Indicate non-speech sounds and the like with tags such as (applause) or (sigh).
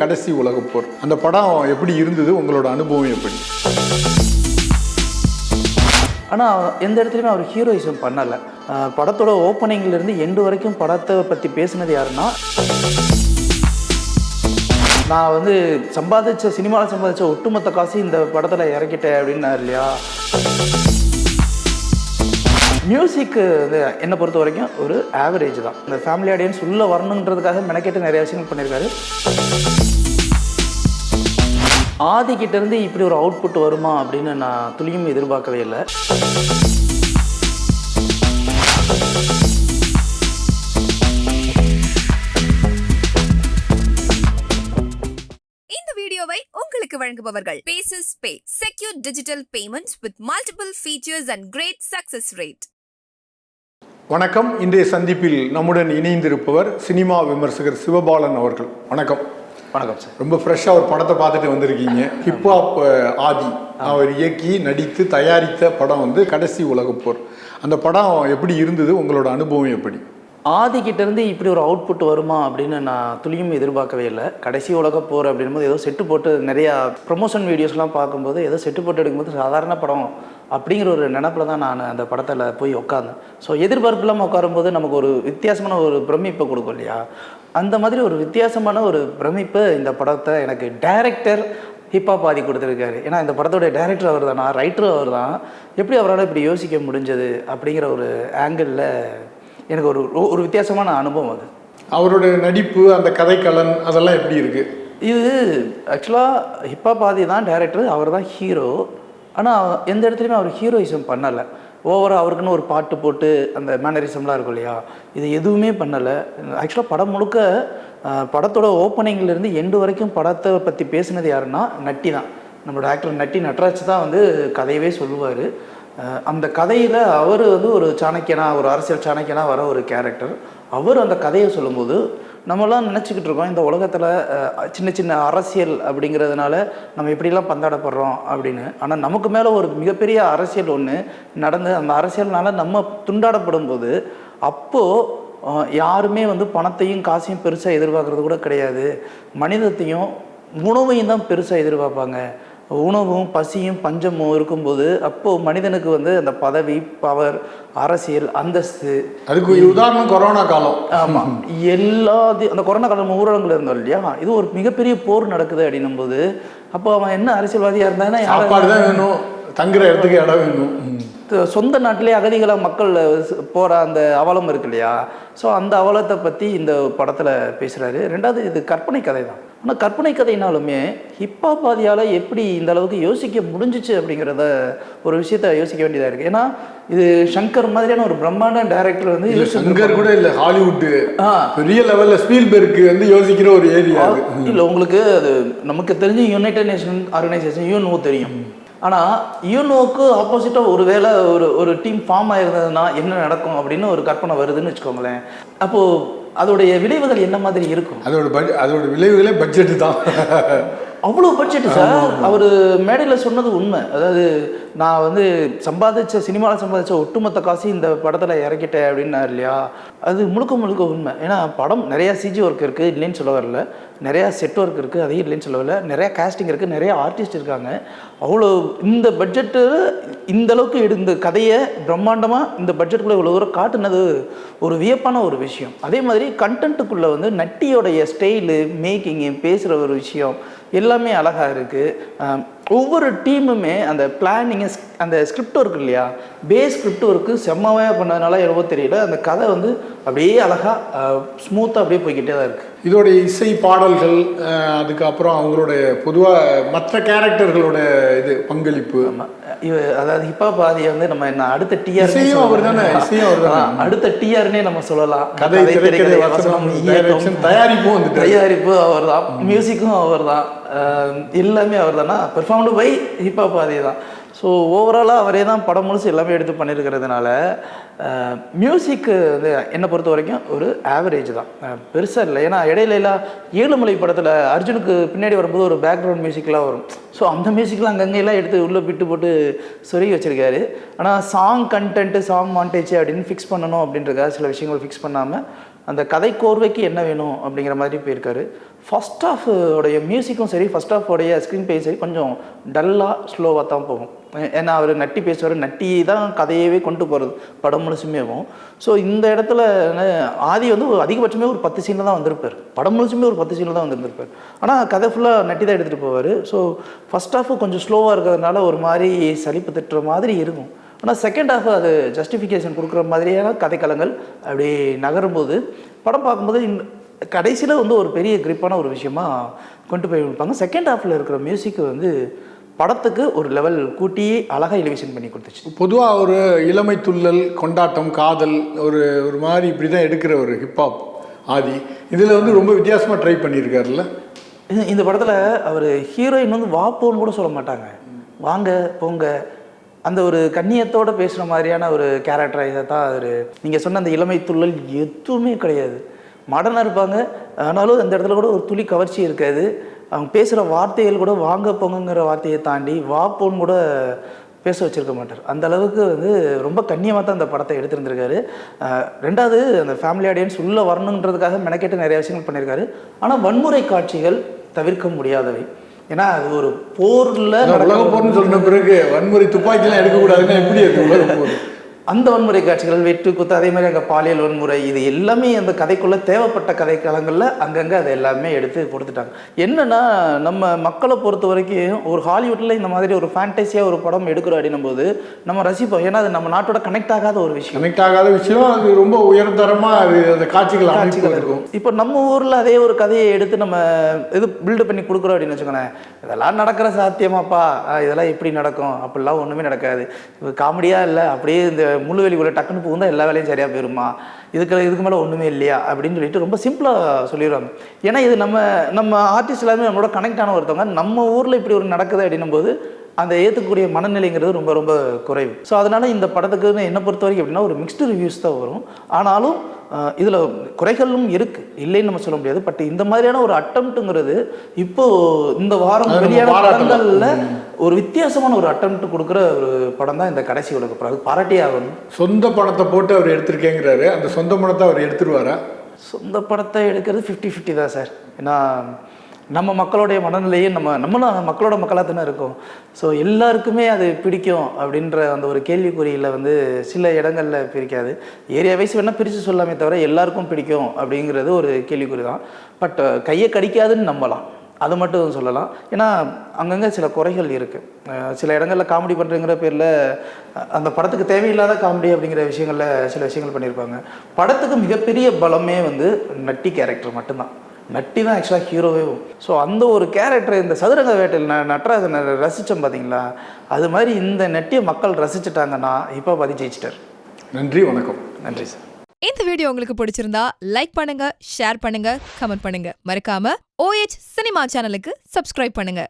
கடைசி உலகப்போர் அந்த படம் எப்படி இருந்தது? உங்களோட அனுபவம் எப்படி? ஆனால் எந்த இடத்துலையுமே அவர் ஹீரோயிசம் பண்ணலை. படத்தோட ஓப்பனிங்லேருந்து எண்டு வரைக்கும் படத்தை பற்றி பேசுனது யாருன்னா நான் வந்து சம்பாதிச்ச சினிமாவில் சம்பாதிச்ச ஒட்டுமொத்த காசு இந்த படத்தில் இறக்கிட்டேன் அப்படின்னாரு இல்லையா? மியூசிக்கு வந்து என்னை பொறுத்த வரைக்கும் ஒரு ஆவரேஜ் தான். இந்த ஃபேமிலி ஆடியன்ஸ் உள்ளே வரணுன்றதுக்காக மெனக்கெட்டு நிறைய விஷயங்கள் பண்ணியிருக்காரு ஆதிக்கிட்ட இருந்து இப்படி ஒரு அவுட்புட் வருமா அப்படின்னு நான் துளியும் எதிர்பார்க்கவே இல்லை. இந்த வீடியோவை உங்களுக்கு வழங்குபவர்கள். Bases pay secure digital payments with multiple features and great success rate வணக்கம். இன்றைய சந்திப்பில் நம்முடன் இணைந்திருப்பவர் சினிமா விமர்சகர் சிவபாலன் அவர்கள். வணக்கம். வணக்கம் சார். ரொம்ப ஃப்ரெஷ்ஷாக ஒரு படத்தை பார்த்துட்டு வந்திருக்கீங்க. ஹிப்ஹாப் ஆதி. அவர் இயக்கி நடித்து தயாரித்த படம் வந்து கடைசி உலகப் போர். அந்த படம் எப்படி இருந்தது? உங்களோட அனுபவம் எப்படி? ஆதிக்கிட்டேருந்து இப்படி ஒரு அவுட்புட் வருமா அப்படின்னு நான் துளியும் எதிர்பார்க்கவே இல்லை. கடைசி உலக போகிற அப்படின்போது ஏதோ செட்டு போட்டு நிறையா ப்ரொமோஷன் வீடியோஸ்லாம் பார்க்கும்போது ஏதோ செட்டு போட்டு எடுக்கும்போது சாதாரண படம் அப்படிங்கிற ஒரு நினப்பில் தான் நான் அந்த படத்தில் போய் உட்காந்தேன் ஸோ எதிர்பார்ப்பு இல்லாமல் உட்காரும்போது நமக்கு ஒரு வித்தியாசமான ஒரு பிரமிப்பை கொடுக்கும் இல்லையா? அந்த மாதிரி ஒரு வித்தியாசமான ஒரு பிரமிப்பு இந்த படத்தை எனக்கு டைரக்டர் ஹிப்ஹாப் ஆதி கொடுத்துருக்காரு. ஏன்னா இந்த படத்தோடைய டைரக்டர் அவர் தானா ரைட்டரும் அவர் தான் எப்படி அவரால் இப்படி யோசிக்க முடிஞ்சது அப்படிங்கிற ஒரு ஆங்கிளில் எனக்கு ஒரு ஒரு வித்தியாசமான அனுபவம் அது. அவரோட நடிப்பு அந்த கதைக்களன் அதெல்லாம் எப்படி இருக்கு? இது ஆக்சுவலாக ஹிப்ஹாப் ஆதி தான் டேரக்டர் அவர் தான் ஹீரோ ஆனால் எந்த இடத்துலையுமே அவர் ஹீரோயிசம் பண்ணலை. ஓவராக அவருக்குன்னு ஒரு பாட்டு போட்டு அந்த மேனரிசம்லாம் இருக்கும் இல்லையா? இது எதுவுமே பண்ணலை. ஆக்சுவலாக படம் முழுக்க படத்தோட ஓப்பனிங்லேருந்து எண்டு வரைக்கும் படத்தை பற்றி பேசுனது யாருன்னா நட்டி தான் நம்மளோட ஆக்டர் நட்டி நட்ராஜ் தான் வந்து கதையவே சொல்லுவார். அந்த கதையில் அவர் வந்து ஒரு சாணக்கியனா ஒரு அரசியல் சாணக்கியனா வர ஒரு கேரக்டர் அவர் அந்த கதையை சொல்லும்போது நம்மலாம் நினச்சிக்கிட்டு இருக்கோம் இந்த உலகத்தில் சின்ன சின்ன அரசியல் அப்படிங்கிறதுனால நம்ம எப்படிலாம் பந்தாடப்படுறோம் அப்படின்னு. ஆனால் நமக்கு மேலே ஒரு மிகப்பெரிய அரசியல் ஒன்று நடந்து அந்த அரசியல்னால நம்ம துண்டாடப்படும் போது அப்போது யாருமே வந்து பணத்தையும் காசையும் பெருசாக எதிர்பார்க்குறது கூட கிடையாது. மனிதத்தையும் உணவையும் தான் பெருசாக எதிர்பார்ப்பாங்க. உணவும் பசியும் பஞ்சமும் இருக்கும்போது அப்போது மனிதனுக்கு வந்து அந்த பதவி பவர் அரசியல் அந்தஸ்து அதுக்கு உதாரணம் கொரோனா காலம். ஆமாம் (laughs) எல்லாத்தையும் அந்த கொரோனா காலம் ஊரடங்குல இருந்தோம் இல்லையா? இது ஒரு மிகப்பெரிய போர் நடக்குது அப்படின்னும் போது அப்போ அவன் என்ன அரசியல்வாதியாக இருந்தானா யாரை- சாப்பாடு தான் வேணும். தங்குற இடத்துக்கு இடம் வேணும். சொந்த நாட்டிலே அகதிகளாக மக்கள் போற அந்த அவலம் இருக்கு இல்லையா? ஸோ அந்த அவலத்தை பற்றி இந்த படத்தில் பேசுகிறாரு ரெண்டாவது இது கற்பனை கதை தான் ஆனால் கற்பனை கதைனாலுமே ஹிப்பாபாதியால் எப்படி இந்த அளவுக்கு யோசிக்க முடிஞ்சிச்சு அப்படிங்கிறத ஒரு விஷயத்த யோசிக்க வேண்டியதாக இருக்குது ஏன்னா இது சங்கர் மாதிரியான ஒரு பிரம்மாண்ட டைரக்டர் வந்து யோசிச்சிருப்பாரு. சங்கர் கூட இல்ல ஹாலிவுட் ஆ. பெரிய லெவல்ல ஸ்பீல்பெர்க் வந்து யோசிக்கிற ஒரு ஏரியா இல்லை உங்களுக்கு அது நமக்கு தெரிஞ்ச யுனைடெட் நேஷன் ஆர்கனைசேஷன் யூஎன்ஓ தெரியும். ஆனால் யூஎன்ஓக்கு ஆப்போசிட்டாக ஒரு வேளை ஒரு ஒரு டீம் ஃபார்ம் ஆயிருந்ததுன்னா என்ன நடக்கும் அப்படின்னு ஒரு கற்பனை வருதுன்னு வச்சுக்கோங்களேன். அப்போது அதோடைய விளைவுகள் என்ன மாதிரி இருக்கும்? அதோட பட்ஜெட் அதோட விளைவுகளே பட்ஜெட் தான். அவ்வளோ பட்ஜெட் சார். அவர் மேடையில் சொன்னது உண்மை. அதாவது நான் வந்து சம்பாதிச்ச சினிமாவில் சம்பாதிச்ச ஒட்டுமொத்த காசு இந்த படத்தில் இறக்கிட்டேன் அப்படின்னாரு இல்லையா? அது முழுக்க முழுக்க உண்மை. ஏன்னா படம் நிறையா சிஜி ஒர்க் இருக்குது இல்லைன்னு சொல்ல வரல. நிறையா செட் ஒர்க் இருக்குது அதையும் இல்லைன்னு சொல்ல வரல. நிறையா காஸ்டிங் இருக்குது நிறைய ஆர்டிஸ்ட் இருக்காங்க. அவ்வளோ இந்த பட்ஜெட்டு இந்த அளவுக்கு எடு- இந்த கதையை பிரம்மாண்டமாக இந்த பட்ஜெட்டுக்குள்ளே இவ்வளோ தூரம் காட்டுனது ஒரு வியப்பான ஒரு விஷயம். அதே மாதிரி கண்டென்ட்டுக்குள்ளே வந்து நட்டியோடைய ஸ்டைலு மேக்கிங்கு பேசுகிற ஒரு விஷயம் எல்லாமே அழகாக இருக்குது ஒவ்வொரு டீமுமே அந்த பிளானிங்கு அந்த ஸ்கிரிப்ட் ஒர்க் இல்லையா? பேஸ் ஸ்கிரிப்ட் ஒர்க்கு செம்மவே பண்ணதுனால என்னவோ தெரியல. அந்த கதை வந்து அப்படியே அழகாக ஸ்மூத்தாக அப்படியே போய்கிட்டே தான் இருக்குது இதோட இசை பாடல்கள் அதுக்கப்புறம் அவங்களோட பொதுவா மற்ற கேரக்டர்களோட இது பங்களிப்பு. அதாவது ஹிப்ஹாப் ஆதியை வந்து நம்ம என்ன அடுத்த டிஆர். அடுத்த டிஆர்னே நம்ம சொல்லலாம். கதை, தயாரிப்பும். தயாரிப்பு அவர் தான் மியூசிக்கும் அவர் தான் எல்லாமே அவர் தானா பெர்ஃபார்ம்டு பை ஹிப்ஹாப் ஆதி தான் ஸோ ஓவராலாக அவரே தான் படம் முழுசு எல்லாமே எடுத்து பண்ணியிருக்கிறதுனால மியூசிக்கு வந்து என்னை பொறுத்த வரைக்கும் ஒரு ஆவரேஜ் தான். பெருசாக இல்லை. ஏன்னா இடையில எல்லாம் ஏழுமலை படத்தில் அர்ஜுனுக்கு பின்னாடி வரும்போது ஒரு பேக்ரவுண்ட் மியூசிக்லாம் வரும். ஸோ அந்த மியூசிக்லாம் அங்கங்கே எடுத்து உள்ளே விட்டு போட்டு சொருகி வச்சுருக்காரு. ஆனால் சாங் கண்டென்ட்டு சாங் மாண்டேஜ் அப்படின்னு ஃபிக்ஸ் பண்ணணும் அப்படின்றக்காக சில விஷயங்கள் ஃபிக்ஸ் பண்ணாமல் அந்த கதை கோர்வைக்கு என்ன வேணும் அப்படிங்கிற மாதிரி போயிருக்காரு. ஃபஸ்ட் ஆஃப் உடைய மியூசிக்கும் சரி ஃபஸ்ட் ஆஃப் உடைய ஸ்க்ரீன் பிளே சரி கொஞ்சம் டல்லாக ஸ்லோவாக தான் போகும். ஏன்னா அவர் நட்டி பேசுவார் நட்டி தான் கதையவே கொண்டு போகிறது படம் முழுசுமேவும் ஸோ இந்த இடத்துல ஆதி வந்து ஒரு அதிகபட்சமே ஒரு பத்து சீனில் தான் வந்திருப்பார். படம் முழுசுமே ஒரு பத்து சீனில் தான் வந்திருந்திருப்பார். ஆனால் கதை ஃபுல்லாக நட்டி தான் எடுத்துகிட்டு போவார். ஸோ ஃபஸ்ட் ஆஃப் கொஞ்சம் ஸ்லோவாக இருக்கிறதுனால ஒரு மாதிரி சலிப்பு தட்டுற மாதிரி இருக்கும். ஆனால் செகண்ட் ஹாஃப் அது ஜஸ்டிஃபிகேஷன் கொடுக்குற மாதிரியான கதைக்களங்கள் அப்படி நகரும்போது படம் பார்க்கும்போது கடைசியில் வந்து ஒரு பெரிய கிரிப்பான ஒரு விஷயமா கொண்டு போய் கொடுப்பாங்க. செகண்ட் ஹாஃபில் இருக்கிற மியூசிக் வந்து படத்துக்கு ஒரு லெவல் கூட்டி அழகாக எலிவேஷன் பண்ணி கொடுத்துச்சு. பொதுவாக ஒரு இளமை துள்ளல் கொண்டாட்டம் காதல் ஒரு ஒரு மாதிரி இப்படி தான் எடுக்கிற ஒரு ஹிப்ஹாப் ஆதி. இதில் வந்து ரொம்ப வித்தியாசமாக ட்ரை பண்ணியிருக்காருல்ல? இந்த- படத்தில் அவர் ஹீரோயின் வந்து வா போன்னு கூட சொல்ல மாட்டாங்க. வாங்க போங்க. அந்த ஒரு கண்ணியத்தோட பேசுகிற மாதிரியான ஒரு கேரக்டரைஸை தான் அவர் நீங்கள் சொன்ன அந்த இளமை துள்ளல் எதுவுமே கிடையாது. மாடர்னாக இருப்பாங்க. ஆனாலும் அந்த இடத்துல கூட ஒரு துளி கவர்ச்சி இருக்காது. அவங்க பேசுகிற வார்த்தைகள் கூட வாங்க போங்கங்கிற வார்த்தையை தாண்டி வா போன்னு கூட பேச வச்சிருக்க மாட்டார். அந்த அளவுக்கு வந்து ரொம்ப கண்ணியமாக தான் அந்த படத்தை எடுத்திருந்திருக்காரு. ரெண்டாவது அந்த ஃபேமிலி ஆடியன்ஸ் உள்ளே வரணுன்றதுக்காக மெனக்கெட்டு நிறைய விஷயங்கள் பண்ணியிருக்காரு. ஆனால் வன்முறை காட்சிகள் தவிர்க்க முடியாதவை. ஏன்னா அது ஒரு போரில் உலக போர்னு சொன்ன பிறகு வன்முறை துப்பாக்கிலாம் எடுக்கக்கூடாதுன்னா எப்படி அது அந்த வன்முறை காட்சிகள் வெட்டு குத்து அதே மாதிரி அங்கே பாலியல் வன்முறை இது எல்லாமே அந்த கதைக்குள்ள தேவைப்பட்ட கதைக்களங்களில் அங்கங்கே அதை எல்லாமே எடுத்து கொடுத்துட்டாங்க. என்னன்னா நம்ம மக்களை பொறுத்த வரைக்கும் ஒரு ஹாலிவுட்டில் இந்த மாதிரி ஒரு ஃபேண்டசியாக ஒரு படம் எடுக்கிறோம் அப்படின்னும் போது நம்ம ரசிப்போம். ஏன்னா அது நம்ம நாட்டோட கனெக்ட் ஆகாத ஒரு விஷயம். கனெக்ட் ஆகாத விஷயம். அது ரொம்ப உயர்தரமாக அது அந்த காட்சிகள் காட்சிகள் இருக்கும். இப்போ நம்ம ஊரில் அதே ஒரு கதையை எடுத்து நம்ம இது பில்டு பண்ணி கொடுக்குறோம் அப்படின்னு வச்சுக்கோங்களேன். இதெல்லாம் நடக்கிற சாத்தியமாப்பா. இதெல்லாம் எப்படி நடக்கும்? அப்படிலாம் ஒன்றுமே நடக்காது. காமெடியாக இல்லை அப்படியே இந்த முள்ளுவெளிக்குள்ளே டக்குன்னு புகுந்தால் எல்லா வேலையும் சரியாக போயிருமா? இதுக்கு இதுக்கு மேலே ஒன்றுமே இல்லையா? அப்படின்னு சொல்லிட்டு ரொம்ப சிம்பிளாக சொல்லிடுவாங்க ஏன்னா இது நம்ம நம்ம ஆர்டிஸ்ட் எல்லாருமே நம்மளோட கனெக்ட் ஆன ஒருத்தவங்க. நம்ம ஊரில் இப்படி ஒரு நடக்குது அப்படின்னும் போது அந்த ஏற்றுக்கக்கூடிய மனநிலைங்கிறது ரொம்ப ரொம்ப குறைவு. ஸோ அதனால் இந்த படத்துக்கு என்னை பொறுத்த வரைக்கும் எப்படின்னா ஒரு மிக்ஸ்டு ரிவ்யூஸ் தான் வரும். ஆனாலும் இதில் குறைகளும் இருக்குது இல்லைன்னு நம்ம சொல்ல முடியாது. பட் இந்த மாதிரியான ஒரு அட்டம்ப்ட்டுங்கிறது இப்போ இந்த வாரம் வெளியான. படங்களில் ஒரு வித்தியாசமான ஒரு அட்டம்ப்ட் கொடுக்குற ஒரு படம் தான் இந்த கடைசி உலக படம். அது பாராட்டியே ஆகணும் சொந்த பணத்தை போட்டு அவர் எடுத்திருக்கேங்கிறாரு. அந்த சொந்த பணத்தை அவர் எடுத்துருவாரா? சொந்த படத்தை எடுக்கிறது ஃபிஃப்டி ஃபிஃப்டி தான் சார். ஏன்னா நம்ம மக்களுடைய மனநிலையும் நம்ம நம்மளும் மக்களோட மக்களாக தானே இருக்கும். ஸோ எல்லாருக்குமே அது பிடிக்கும் அப்படின்ற அந்த ஒரு கேள்விக்குறியில் வந்து சில இடங்களில் பிரிக்காது. ஏரியா வைஸ் வேணால் பிரித்து சொல்லாமே தவிர எல்லாருக்கும் பிடிக்கும் அப்படிங்கிறது ஒரு கேள்விக்குறி தான் பட் கையை கடிக்காதுன்னு நம்பலாம். அது மட்டும் சொல்லலாம். ஏன்னா அங்கங்கே சில குறைகள் இருக்குது சில இடங்களில் காமெடி பண்ணுறங்கிற பேரில் அந்த படத்துக்கு தேவையில்லாத காமெடி அப்படிங்கிற விஷயங்களில் சில விஷயங்கள் பண்ணியிருப்பாங்க படத்துக்கு மிகப்பெரிய பலமே வந்து நட்டி கேரக்டர் மட்டும்தான். நட்டி தான் ஆக்சுவலாக ஹீரோவே ஸோ அந்த ஒரு கேரக்டர் இந்த சதுரங்க வேட்டையில் ந நட்ராஜனை ரசித்தோம் பார்த்தீங்களா அது மாதிரி இந்த நட்டியை மக்கள் ரசிச்சிட்டாங்கன்னா இப்போ பாதி ஜெயிச்சிட்டார். நன்றி வணக்கம். நன்றி சார் இந்த வீடியோ உங்களுக்கு பிடிச்சிருந்தா லைக் பண்ணுங்க ஷேர் பண்ணுங்க கமெண்ட் பண்ணுங்க. மறக்காம ஓஎச் சினிமா சேனலுக்கு சப்ஸ்கிரைப் பண்ணுங்க.